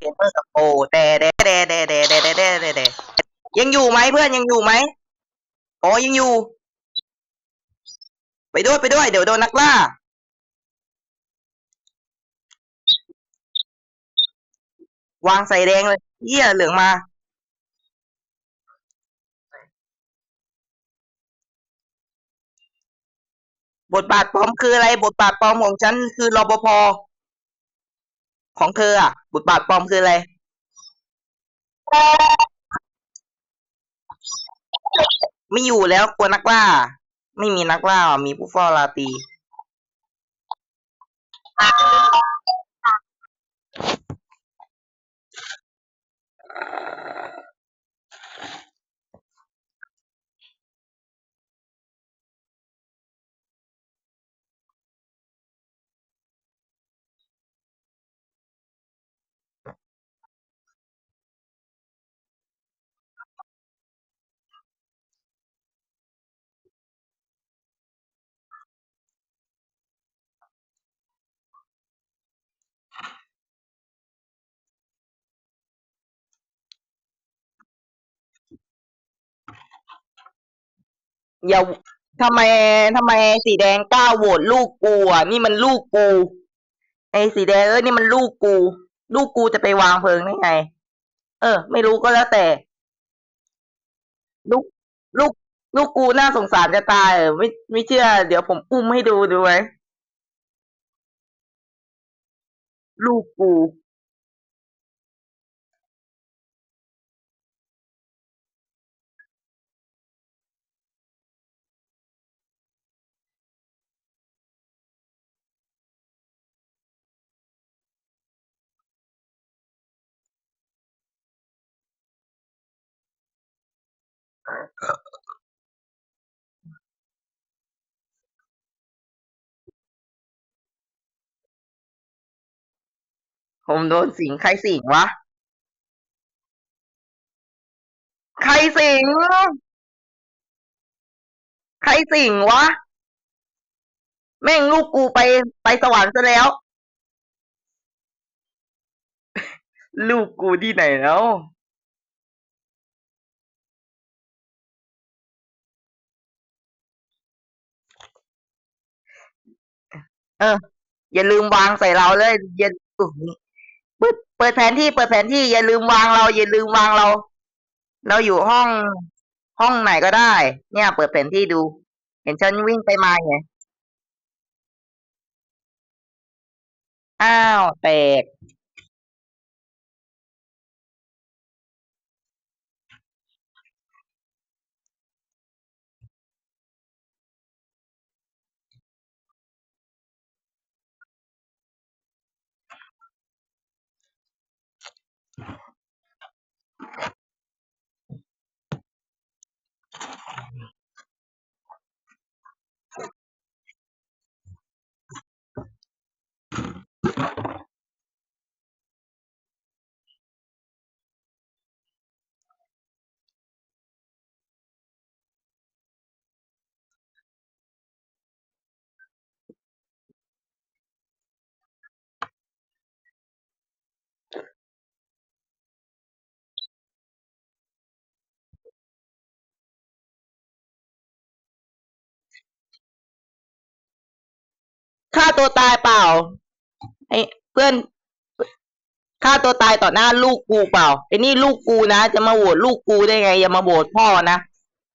เกมเมอร์กับโปแต่แต่แต่แต่แต่แต่แต่แต่แต่ยังอยู่ไหมเพื่อนยังอยู่ไหมอ๋อยังอยู่ ไปด้วยไปด้วย เดี๋ยวโดนนักล่า วางใส่แดงเลยเหี้ยเหลืองมาบทบาทปลอมคืออะไร บทบาทปลอมของฉันคือรปภ ของเธออะบทบาทปลอมคืออะไรไม่อยู่แล้วกลัวนักล่า ไม่มีนักล่าอะมีผู้เฝ้าราตรี อย่าทำไมทำไมสีแดงกล้าโหวตลูกกูอะนี่มันลูกกูไอ้สีแดงเอ้ยนี่มันลูกกู ลูกกูจะไปวางเพลิงได้ไง เออ ไม่รู้ก็แล้วแต่ ลูกลูกลูกกูน่าสงสารจะตายไม่ไม่เชื่อ เดี๋ยวผมอุ้มให้ดูดูไหมลูกกู ผมโดนสิง ใครสิงวะ ใครสิง ใครสิงวะ แม่งลูกกูไปไปสวรรค์ซะแล้ว ลูกกูที่ไหนแล้ว เออ อย่าลืมวางใส่เราเลยอย่าเปิดเปิดแผนที่เปิดแผนที่ อย่าลืมวางเรา อย่าลืมวางเรา เราอยู่ห้องห้องไหนก็ได้ เนี่ย เปิดแผนที่ดู เห็นฉันวิ่งไปมาไงอ้าวแตก ฆ่าตัวตายเปล่า ไอ้เพื่อนฆ่าตัวตายต่อหน้าลูกกูเปล่าไอ้นี่ลูกกูนะจะมาโหวตลูกกูได้ไง อย่ามาโหวตพ่อนะ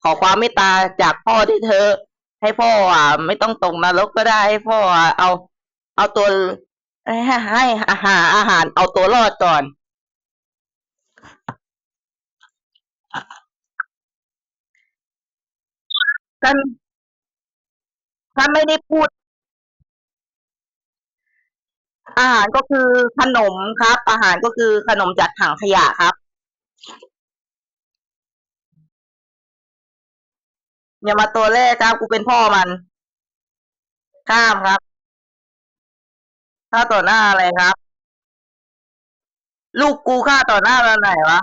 ขอความเมตตาจากพ่อที่เธอ ให้พ่ออะ ไม่ต้องตกนรกก็ได้ให้พ่ออะเอา เอาตัวให้ให้อาหารอาหาร เอาตัวรอดก่อนท่านท่านไม่ได้พูด อาหารก็คือขนมครับ อาหารก็คือขนมจากถังขยะครับ อย่ามาตัวแรกครับ กูเป็นพ่อมัน ข้ามครับฆ่าต่อหน้าอะไรครับ ลูกกูฆ่าต่อหน้าตอนไหนวะ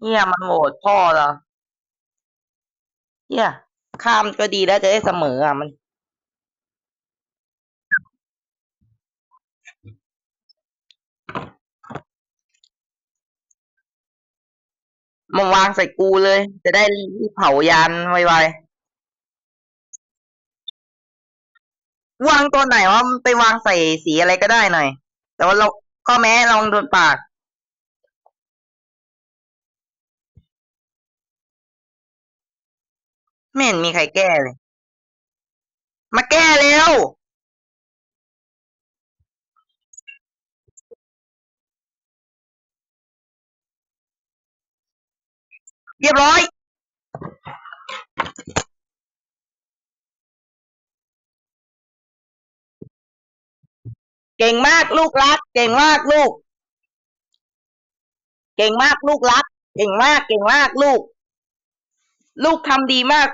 เฮียมันโหวตพ่อเหรอเฮียข้ามก็ดีแล้วจะได้เสมออะมัน มาวางใส่กูเลย จะได้รีบเผายานไวๆวางตัวไหนวะมันไปวางใส่สีอะไรก็ได้หน่อย แต่ว่าเราข้อแม้ลองโดนปากไม่เห็นมีใครแก้เลย มาแก้เร็ว เรียบร้อย เก่งมากลูกรัก เก่งมากลูก เก่งมากลูกรัก เก่งมาก เก่งมากลูก ลูกทำดีมาก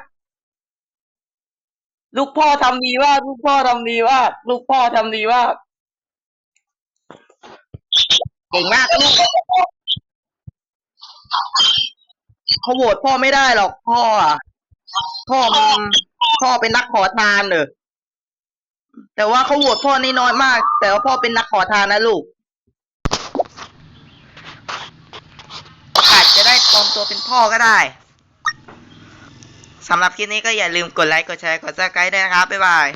ลูกพ่อทำดีมากลูกพ่อทำดีมากลูกพ่อทำดีมากเก่งมากลูก เขาโหวตพ่อไม่ได้หรอกพ่ออะพ่อมันพ่อเป็นนักขอทานเนอะแต่ว่าเขาโหวตพ่อนี่น้อยมาก แต่ว่าพ่อเป็นนักขอทานนะลูกอาจจะได้ปลอมตัวเป็นพ่อก็ได้สำหรับคลิปนี้ก็อย่าลืมกดไลค์กดแชร์กดซับสไครต์ด้วยนะครับบ๊ายบาย